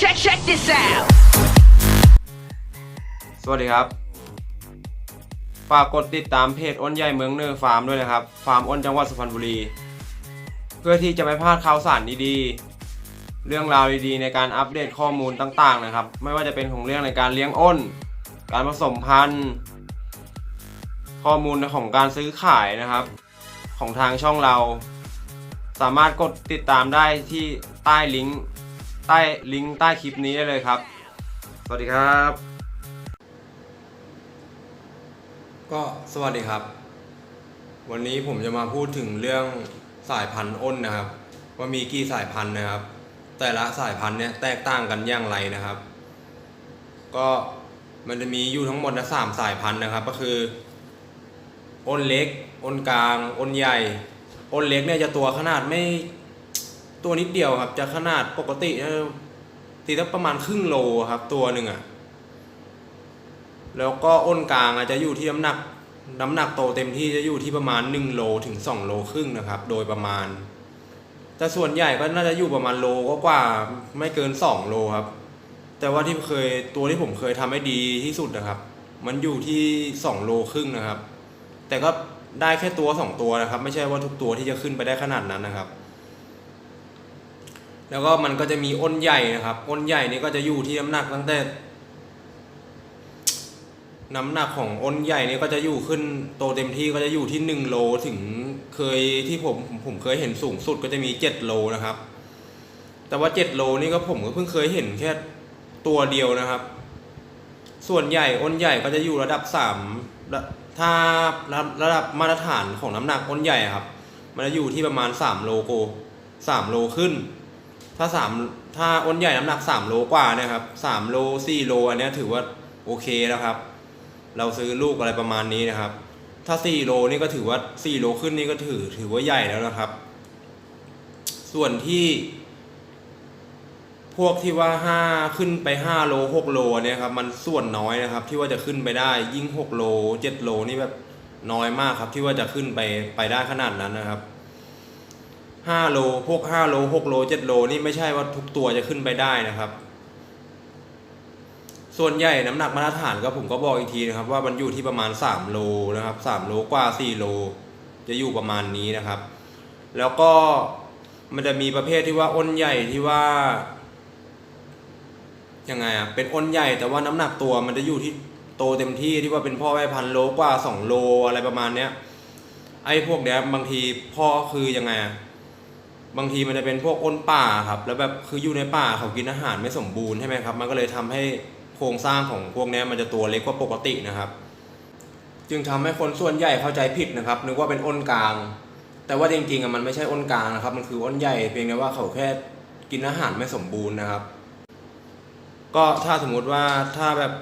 check check this out. สวัสดีครับ ฝากกดติดตามเพจอ้นใหญ่เมืองเนอร์ฟาร์มด้วยนะครับ ฟาร์มอ้นจังหวัดสุพรรณบุรี เพื่อที่จะไม่พลาดข่าวสารดีๆ เรื่องราวดีๆ ในการอัปเดตข้อมูลต่างๆนะครับ ไม่ว่าจะเป็นของเรื่องในการเลี้ยงอ้น การผสมพันธุ์ ข้อมูลของการซื้อขายนะครับ ของทางช่องเรา สามารถกดติดตามได้ที่ใต้ลิงก์ ใต้ลิงก์ใต้คลิปนี้ได้เลยครับ สวัสดีครับ ก็สวัสดีครับ วันนี้ผมจะมาพูดถึงเรื่องสายพันธุ์อ้นนะครับ ว่ามีกี่สายพันธุ์นะครับ แต่ละสายพันธุ์เนี่ยแตกต่างกันอย่างไรนะครับ ก็มันจะมีอยู่ทั้งหมดนะสามสายพันธุ์นะครับ ก็คืออ้นเล็กอ้นกลางอ้นใหญ่อ้นเล็กเนี่ยจะตัวขนาดไม่ ตัวนิดเดียวครับ จะขนาดปกติเนี่ยตีตั้ประมาณครึ่งโลครับ ตัวหนึ่งอะแล้วก็อ้นกลางอาจจะอยู่ที่น้ำหนัก น้ำหนักโตเต็มที่จะอยู่ที่ประมาณ1โลถึง2โลครึ่งนะครับ โดยประมาณ แต่ส่วนใหญ่ก็น่าจะอยู่ประมาณโลก็กว่าไม่เกิน2โลครับ แต่ว่าที่เคยตัวที่ผมเคยทำให้ดีที่สุดนะครับ มันอยู่ที่2โลครึ่งนะครับ แต่ก็ได้แค่ตัวสองตัวนะครับ ไม่ใช่ว่าทุกตัวที่จะขึ้นไปได้ขนาดนั้นนะครับ แล้วก็มันก็จะมีอ้นใหญ่นะครับ อ้นใหญ่นี่ก็จะอยู่ที่น้ำหนักตั้งแต่ น้ำหนักของอ้นใหญ่นี่ก็จะอยู่ขึ้นโตเต็มที่ก็จะอยู่ที่หนึ่งโลถึงเคยที่ผมผมเคยเห็นสูงสุดก็จะมีเจ็ดโลนะครับ แต่ว่าเจ็ดโลนี่ก็ผมก็เพิ่งเคยเห็นแค่ตัวเดียวนะครับ ส่วนใหญ่อ้นใหญ่ก็จะอยู่ระดับสามถ้าระระดับมาตรฐานของน้ำหนักอ้นใหญ่ครับ มันจะอยู่ที่ประมาณสามโลโกสามโลขึ้น ถ้าสามถ้าอ้นใหญ่น้ำหนักสามโลกว่าเนี่ยครับสามโลสี่โลอันเนี้ยถือว่าโอเคแล้วครับ เราซื้อลูกอะไรประมาณนี้นะครับ ถ้า4โลนี่ก็ถือว่า4โลขึ้นนี่ก็ถือ ถือว่าใหญ่แล้วนะครับ ส่วนที่ พวกที่ว่า5ขึ้นไป5โล6โลเนี่ยครับมันส่วนน้อยนะครับ ที่ว่าจะขึ้นไปได้ยิ่ง6โล7โลนี่แบบน้อยมากครับ ที่ว่าจะขึ้นไปไปได้ขนาดนั้นนะครับ 5โลพวก5โล6โล7โลนี่ไม่ใช่ว่าทุกตัวจะขึ้นไปได้นะครับ ส่วนใหญ่น้ำหนักมาตรฐานก็ผมก็บอกอีกทีนะครับ ว่ามันอยู่ที่ประมาณ 3 โลนะครับ3โลกว่า 4 โล จะอยู่ประมาณนี้นะครับ แล้วก็มันจะมีประเภทที่ว่าอ้นใหญ่ที่ว่ายังไงอะเป็นอ้นใหญ่แต่ว่าน้ำหนักตัวมันจะอยู่ที่โตเต็มที่ที่ว่าเป็นพ่อแม่พันโลกว่า 2 โลอะไรประมาณเนี้ยไอ้พวกเนี้ยบางทีพ่อคือยังไงอะ บางทีมันจะเป็นพวกอ้นป่าครับ แล้วแบบคืออยู่ในป่าเขากินอาหารไม่สมบูรณ์ใช่ไหมครับ มันก็เลยทำให้โครงสร้างของพวกนี้มันจะตัวเล็กกว่าปกตินะครับ จึงทำให้คนส่วนใหญ่เข้าใจผิดนะครับนึกว่าเป็นอ้นกลาง แต่ว่าจริงๆมันไม่ใช่อ้นกลางนะครับ มันคืออ้นใหญ่เพียงแต่ว่าเขาแค่กินอาหารไม่สมบูรณ์นะครับ ก็ถ้าสมมุติว่าถ้าแบบ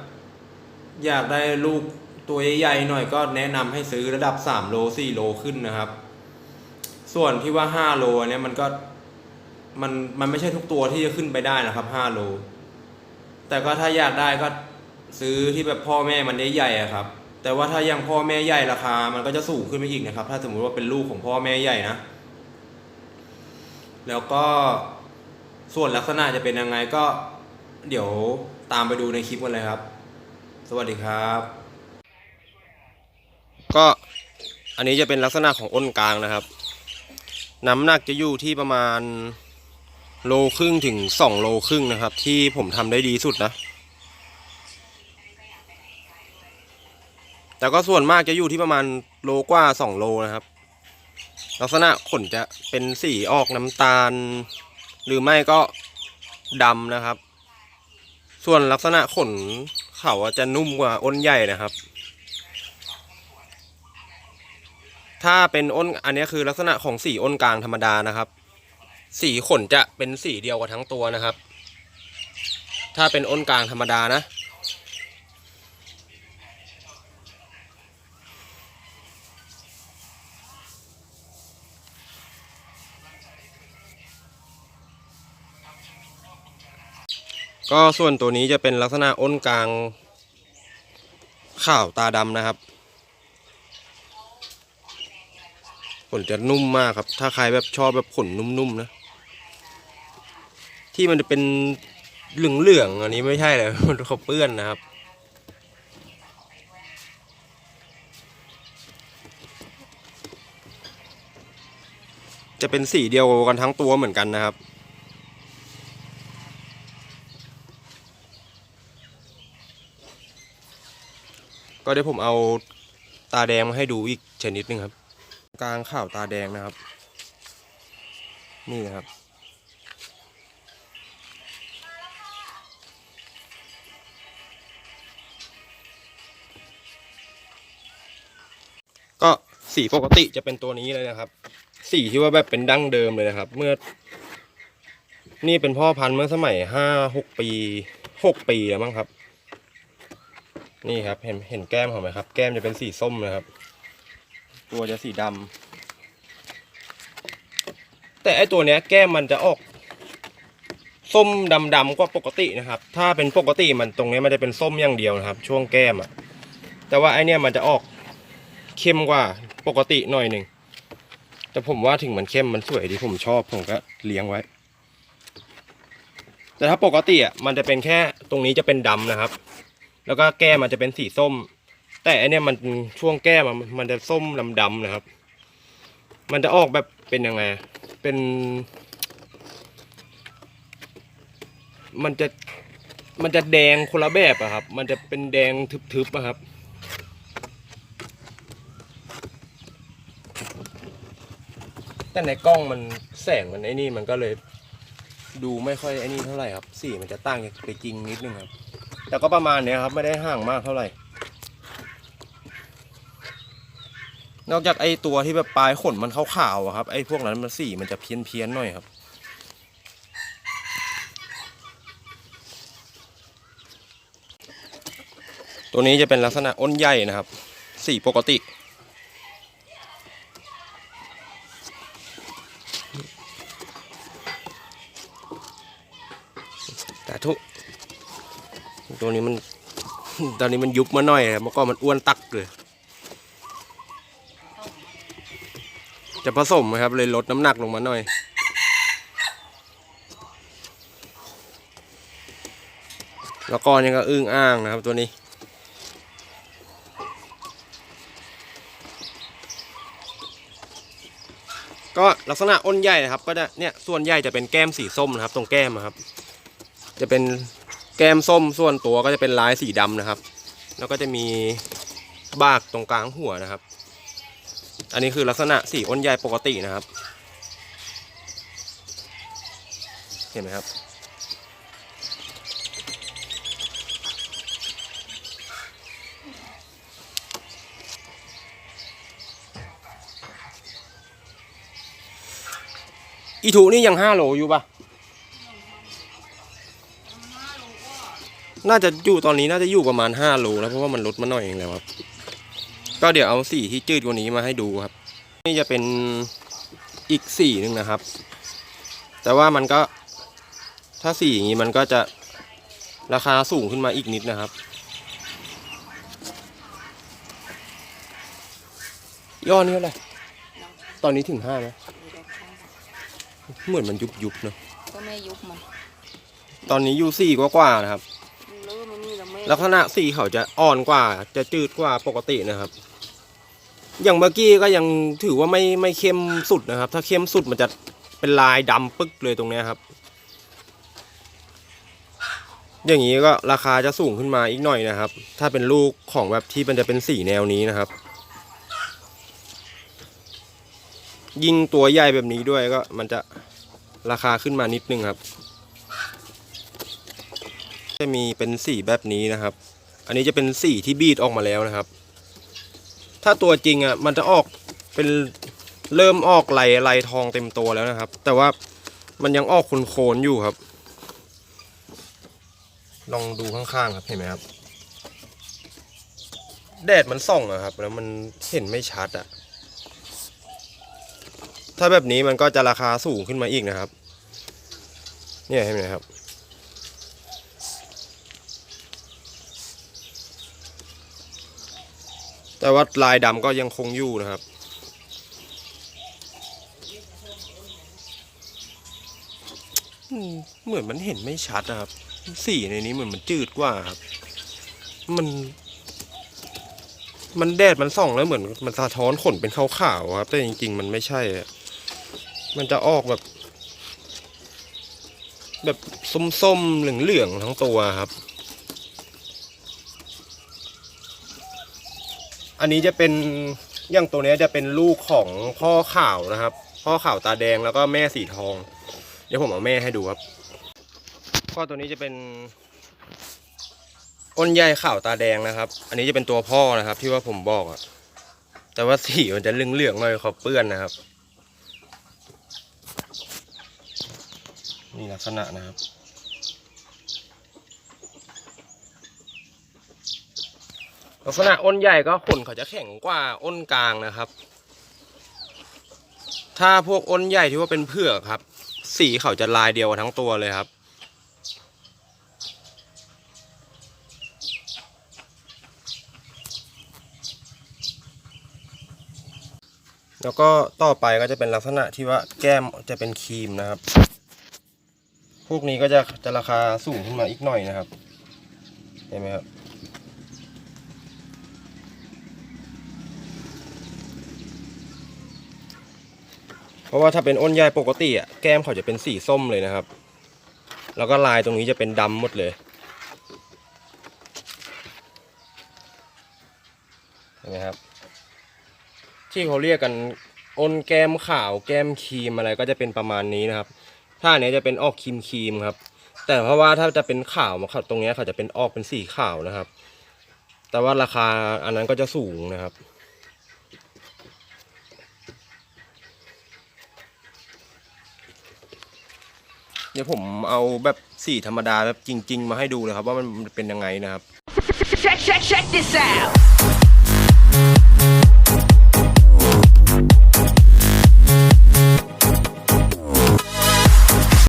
อยากได้ลูกตัวใหญ่ๆหน่อยก็แนะนำให้ซื้อระดับ3โล4โลขึ้นนะครับ ส่วนที่ว่า 5 โลเนี้ยมันก็มันมันไม่ใช่ทุกตัวที่จะขึ้นไปได้นะครับ 5 โล แต่ก็ถ้าอยากได้ก็ซื้อที่แบบพ่อแม่มันได้ใหญ่อะครับ แต่ว่าถ้ายังพ่อแม่ใหญ่ราคา มันก็จะสูงขึ้นไปอีกนะครับ ถ้าสมมุติว่าเป็นลูกของพ่อแม่ใหญ่นะ แล้วก็ส่วนลักษณะจะเป็นยังไงก็เดี๋ยวตามไปดูในคลิปกันเลยครับ สวัสดีครับ ก็อันนี้จะเป็นลักษณะของอ้นกลางนะครับ น้ำหนักจะอยู่ที่ประมาณโลครึ่งถึงสองโลครึ่งนะครับ ที่ผมทำได้ดีสุดนะ แต่ก็ส่วนมากจะอยู่ที่ประมาณโลกว่าสองโลนะครับ ลักษณะขนจะเป็นสีออกน้ำตาล หรือไม่ก็ดำนะครับ ส่วนลักษณะขนเขาจะนุ่มกว่าอ้นใหญ่นะครับ ถ้าเป็นอ้นอันนี้คือลักษณะของสีอ้นกลางธรรมดานะครับ สีขนจะเป็นสีเดียวกับทั้งตัวนะครับ ถ้าเป็นอ้นกลางธรรมดานะ ก็ส่วนตัวนี้จะเป็นลักษณะอ้นกลางข่าวตาดำนะครับ ข นจะนุ่มมากครับ ถ้าใครแบบชอบแบบขนนุ่มๆนะ ที่มันจะเป็นเหลืองๆอันนี้ไม่ใช่เลยมันเขาเปื้อนนะครับจะเป็นสีเดียวกันทั้งตัวเหมือนกันนะครับ ก็เดี๋ยวผมเอาตาแดงมาให้ดูอีกชนิดหนึงครับ กลางข่าวตาแดงนะครับ นี่นะครับ ก็สีปกติจะเป็นตัวนี้เลยนะครับ สีที่ว่าแบบเป็นดั้งเดิมเลยนะครับ เมื่อ นี่เป็นพ่อพันธุ์เมื่อสมัยห้าหกปีหกปีแล้วมั้งครับ นี่ครับเห็นเห็นแก้มเขาไหมครับ แก้มจะเป็นสีส้มนะครับ ตัวจะสีดำแต่ไอตัวเนี้ยแก้มมันจะออก ส้มดำๆกว่าปกตินะครับ ถ้าเป็นปกติมันตรงนี้ยมันจะเป็นส้มอย่างเดียวนะครับ ช่วงแก้มอะแต่ว่าไอเนี้ยมันจะออกเข้มกว่าปกติหน่อยหนึ่งแต่ผมว่าถึงมันเข้มมันสวยดีผมชอบผมก็เลี้ยงไว้ แต่ถ้าปกติอะมันจะเป็นแค่ตรงนี้จะเป็นดำนะครับ แล้วก็แก้มมันจะเป็นสีส้ม แต่อันเนี้ยมันช่วงแก้มมันจะส้มดำๆนะครับ มันจะออกแบบเป็นยังไง เป็น มันจะมันจะแดงคนละแบบอะครับ มันจะเป็นแดงทึบๆอะครับ แต่ในกล้องมันแสงมันไอ้นี่มันก็เลยดูไม่ค่อยไอ้นี่เท่าไหร่ครับ สีมันจะต่างไปจริงนิดนึงครับ แต่ก็ประมาณเนี้ยครับ ไม่ได้ห่างมากเท่าไหร่ นอกจากไอ้ตัวที่แบบปลายขนมันขาวๆครับไอ้พวกนั้นมันสีมันจะเพี้ยนเพี้ยนๆหน่อยครับ ตัวนี้จะเป็นลักษณะอ้นใหญ่นะครับ สีปกติแต่ทุกตัวนี้มันตอนนี้มันยุบมาหน่อยครับเมื่อก่อนมันอ้วนตักเลย จะผสมนะครับ เลยลดน้ำหนักลงมาหน่อย แล้วก็ยังก็อึ้งอ้างนะครับตัวนี้ก็ลักษณะอ้นใหญ่นะครับ ก็จะเนี่ยส่วนใหญ่จะเป็นแก้มสีส้มนะครับ ตรงแก้มครับ จะเป็นแก้มส้มส่วนตัวก็จะเป็นลายสีดำนะครับ แล้วก็จะมีบากตรงกลางหัวนะครับ อันนี้คือลักษณะสีอ้นใหญ่ปกตินะครับ เห็นไหมครับ อีถูนี่ยังห้าโลอยู่ปะน่าจะอยู่ตอนนี้น่าจะอยู่ประมาณห้าโลแล้วเพราะว่ามันลดมาหน่อยเองแล้วครับ ก็เดี๋ยวเอาสีที่จืดกว่านี้มาให้ดูครับ นี่จะเป็นอีกสีหนึ่งนะครับ แต่ว่ามันก็ถ้าสีอย่างนี้มันก็จะราคาสูงขึ้นมาอีกนิดนะครับย่อนี้เท่าไหร่ตอนนี้ถึงห้าไหมเหมือนมันยุบยุบๆเนอะก็ไม่ยุบมัน ตอนนี้อยู่สี่กว่าๆนะครับ มันเริ่มไม่นี่แลักษณะสีเขาจะอ่อนกว่าจะจืดกว่าปกตินะครับ อย่างเมื่อกี้ก็ยังถือว่าไม่ไม่เข้มสุดนะครับ ถ้าเข้มสุดมันจะเป็นลายดำปึ๊กเลยตรงนี้ครับ อย่างนี้ก็ราคาจะสูงขึ้นมาอีกหน่อยนะครับ ถ้าเป็นลูกของแบบที่มันจะเป็นสีแนวนี้นะครับ ยิ่งตัวใหญ่แบบนี้ด้วยก็มันจะราคาขึ้นมานิดนึงครับ จะมีเป็นสีแบบนี้นะครับ อันนี้จะเป็นสีที่บีดออกมาแล้วนะครับ ถ้าตัวจริงอะมันจะออกเป็นเริ่มออกไหลไหลทองเต็มตัวแล้วนะครับ แต่ว่ามันยังออกโคนๆอยู่ครับ ลองดูข้างๆครับเห็นไหมครับ แดดมันส่องอะครับ แล้วมันเห็นไม่ชัดอะถ้าแบบนี้มันก็จะราคาสูงขึ้นมาอีกนะครับ เนี่ยเห็นไหมครับ แต่ว่าลายดำก็ยังคงอยู่นะครับอืมเหมือนมันเห็นไม่ชัดนะครับ สีในนี้เหมือนมันจืดกว่าครับ มัน มันแดดมันส่องแล้วเหมือนมันสะท้อนขนเป็นขาวๆครับ แต่จริง ๆ มันไม่ใช่อะมันจะออกแบบ แบบส้มๆเหลืองๆทั้งตัวครับ อันนี้จะเป็นอย่างตัวนี้จะเป็นลูกของพ่อข่าวนะครับ พ่อข่าวตาแดงแล้วก็แม่สีทอง เดี๋ยวผมเอาแม่ให้ดูครับพ่อตัวนี้จะเป็นอ้นใหญ่ข่าวตาแดงนะครับ อันนี้จะเป็นตัวพ่อนะครับ ที่ว่าผมบอกอะแต่ว่าสีมันจะเหลืองๆหน่อยเขาเปื้อนนะครับ นี่ลักษณะนะครับ ลักษณะอ้นใหญ่ก็ขนเขาจะแข็งกว่าอ้นกลางนะครับ ถ้าพวกอ้นใหญ่ที่ว่าเป็นเผือกครับ สีเขาจะลายเดียวทั้งตัวเลยครับ แล้วก็ต่อไปก็จะเป็นลักษณะที่ว่าแก้มจะเป็นครีมนะครับ พวกนี้ก็จะจะราคาสูงขึ้นมาอีกหน่อยนะครับ เห็นไหมครับ ราะว่าถ้าเป็นอ้นใหญ่ปกติอะแก้มเขาจะเป็นสีส้มเลยนะครับ แล้วก็ลายตรงนี้จะเป็นดำหมดเลยเห็นไหมครับ ที่เขาเรียกกันอ้นแก้มขาว แก้มครีมอะไรก็จะเป็นประมาณนี้นะครับ ถ้าเนี้ยจะเป็นออกครีมครีมครับ แต่เพราะว่าถ้าจะเป็นขาวมาตรงเนี้ยเขาจะเป็นออกเป็นสีขาวนะครับ แต่ว่าราคาอันนั้นก็จะสูงนะครับ เดี๋ยวผมเอาแบบสีธรรมดาแบบจริง ๆ มาให้ดูเลยครับว่ามันเป็นยังไงนะครับ Check, check, check this out.